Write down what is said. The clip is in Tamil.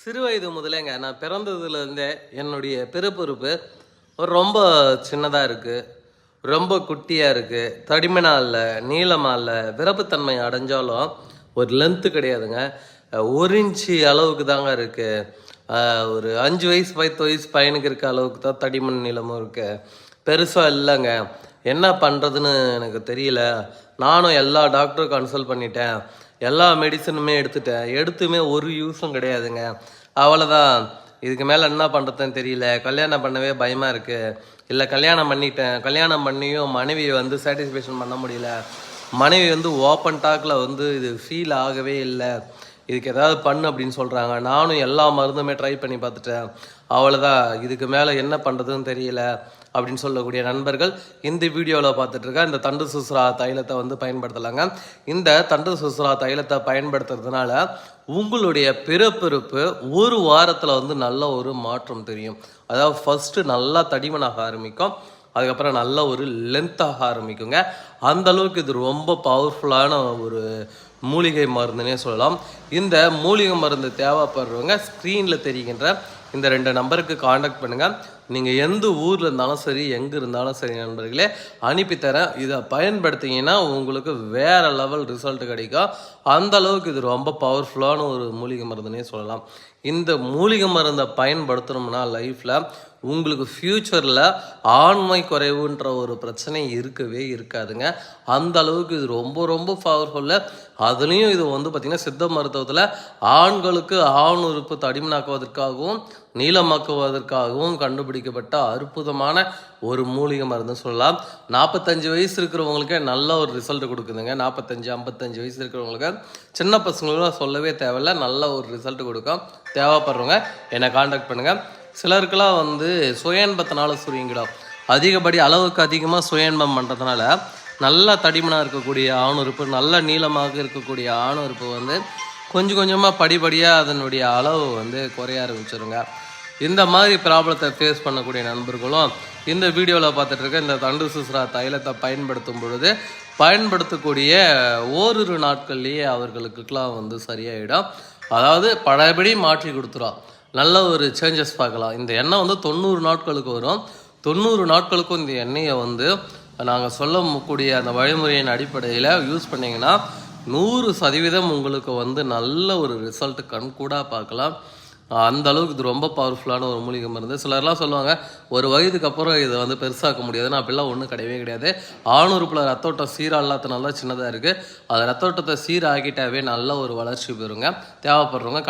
சிறு வயது முதலேங்க. நான் பிறந்ததுலேருந்தே என்னுடைய பிறப்புறுப்பு ரொம்ப சின்னதாக இருக்குது ரொம்ப குட்டியாக இருக்குது தடிமனா இல்லை நீளமாக இல்லை விரப்புத்தன்மை அடைஞ்சாலும் ஒரு லென்த்து கிடையாதுங்க. ஒரு இன்ச்சு அளவுக்கு தாங்க இருக்குது ஒரு அஞ்சு வயசு பத்து வயசு பையனுக்கு இருக்க அளவுக்கு தான் தடிமன் நீளமும் இருக்குது பெருசாக இல்லைங்க. என்ன பண்ணுறதுன்னு எனக்கு தெரியல. நானும் எல்லா டாக்டரும் கன்சல்ட் பண்ணிட்டேன். எல்லா மெடிசனுமே எடுத்துட்டேன். எடுத்துமே ஒரு யூஸும் கிடையாதுங்க. அவ்வளோதான் இதுக்கு மேலே என்ன பண்ணுறதுன்னு தெரியல. கல்யாணம் பண்ணவே பயமாக இருக்குது இல்லை கல்யாணம் பண்ணிட்டேன். கல்யாணம் பண்ணியும் மனைவியை வந்து சாட்டிஸ்ஃபேக்ஷன் பண்ண முடியல. மனைவி வந்து ஓப்பன் டாக்கில் வந்து இது ஃபீல் ஆகவே இல்லை. இதுக்கு ஏதாவது பண்ணு அப்படின்னு சொல்கிறாங்க நானும் எல்லா மருந்துமே ட்ரை பண்ணி பார்த்துட்டேன். அவ்வளோதான் இதுக்கு மேலே என்ன பண்ணுறதுன்னு தெரியல அப்படின்னு சொல்லக்கூடிய நண்பர்கள் இந்த வீடியோவில் பார்த்துட்டு இந்த தண்டு சுசுரா தைலத்தை வந்து பயன்படுத்தலாங்க. இந்த தண்டு சுசுரா தைலத்தை பயன்படுத்துறதுனால உங்களுடைய பிறப்பிறப்பு ஒரு வாரத்தில் வந்து நல்ல ஒரு மாற்றம் தெரியும். அதாவது ஃபஸ்ட்டு நல்லா தடிமனாக ஆரம்பிக்கும். அதுக்கப்புறம் நல்ல ஒரு லென்த்தாக ஆரம்பிக்குங்க. அந்த அளவுக்கு இது ரொம்ப பவர்ஃபுல்லான ஒரு மூலிகை மருந்துனே சொல்லலாம். இந்த மூலிகை மருந்து தேவைப்படுறவங்க ஸ்க்ரீனில் தெரிகின்ற இந்த ரெண்டு நம்பருக்கு காண்டாக்ட் பண்ணுங்கள் நீங்கள் எந்த ஊரில் இருந்தாலும் சரி எங்கே இருந்தாலும் சரி நண்பர்களே அனுப்பித்தரேன் இதை பயன்படுத்திங்கன்னா உங்களுக்கு வேறு லெவல் ரிசல்ட் கிடைக்கும். அந்த அளவுக்கு இது ரொம்ப பவர்ஃபுல்லான ஒரு மூலிகை மருந்துனே சொல்லலாம். இந்த மூலிகை மருந்தை பயன்படுத்தணும்னா லைஃப்பில் உங்களுக்கு ஃப்யூச்சரில் ஆண்மை குறைவுன்ற ஒரு பிரச்சனை இருக்கவே இருக்காதுங்க. அந்த அளவுக்கு இது ரொம்ப ரொம்ப பவர்ஃபுல்லு அதுலேயும் இது வந்து பார்த்திங்கன்னா சித்த மருத்துவத்தில் ஆண்களுக்கு ஆண் உறுப்பு தடிமனாக்குவதற்காகவும் நீளமாக்குவதற்காகவும் கண்டுபிடிக்கப்பட்ட அற்புதமான ஒரு மூலிகை மருந்து சொல்லலாம். நாற்பத்தஞ்சு வயசு இருக்கிறவங்களுக்கு நல்ல ஒரு ரிசல்ட் கொடுக்குதுங்க. நாற்பத்தஞ்சு ஐம்பத்தஞ்சு வயசு இருக்கிறவங்களுக்கு சின்ன பசங்களும் சொல்லவே தேவையில்ல. நல்ல ஒரு ரிசல்ட் கொடுக்கும். தேவைப்படுறவங்க என்னை காண்டாக்ட் பண்ணுங்கள் சிலருக்கெல்லாம் வந்து சுயன்பத்தினால சுருங்கிடும். அதிகப்படி அளவுக்கு அதிகமாக சுயன்பம் பண்ணுறதுனால நல்ல தடிமனாக இருக்கக்கூடிய ஆணுறுப்பு நல்ல நீளமாக இருக்கக்கூடிய ஆணுறுப்பு வந்து கொஞ்சம் கொஞ்சமாக படிப்படியாக அதனுடைய அளவு வந்து குறைய ஆரம்பிச்சிருங்க. இந்த மாதிரி ப்ராப்ளத்தை ஃபேஸ் பண்ணக்கூடிய நண்பர்களும் இந்த வீடியோவில் பார்த்துட்டு இருக்க இந்த தண்டு சுசுரா தைலத்தை பயன்படுத்தும் பொழுது பயன்படுத்தக்கூடிய ஓரிரு நாட்கள்லேயே அவர்களுக்குலாம் வந்து சரியாயிடும். அதாவது பழையபடி மாற்றி கொடுத்துரும் நல்ல ஒரு சேஞ்சஸ் பார்க்கலாம். இந்த எண்ணெய் வந்து தொண்ணூறு நாட்களுக்கு வரும். தொண்ணூறு நாட்களுக்கும் இந்த எண்ணெயை வந்து நாங்கள் சொல்லக்கூடிய அந்த வழிமுறையின் அடிப்படையில் யூஸ் பண்ணிங்கன்னா நூறு சதவீதம் உங்களுக்கு வந்து நல்ல ஒரு ரிசல்ட் கண்கூடாக பார்க்கலாம். அந்த அளவுக்கு இது ரொம்ப பவர்ஃபுல்லான ஒரு மூலிகை மருந்து. சிலர்லாம் சொல்லுவாங்க ஒரு வயதுக்கு அப்புறம் இதை வந்து பெருசாக்க முடியாதுன்னு அப்படிலாம் ஒன்றும் கிடையவே கிடையாது. ஆணுறுப்பில் ரத்தோட்டம் சீராக இல்லாத நல்லா சின்னதாக இருக்குது அது ரத்த ஓட்டத்தை சீராகிட்டாவே நல்ல ஒரு வளர்ச்சி பெறுங்க. தேவைப்படுறவங்க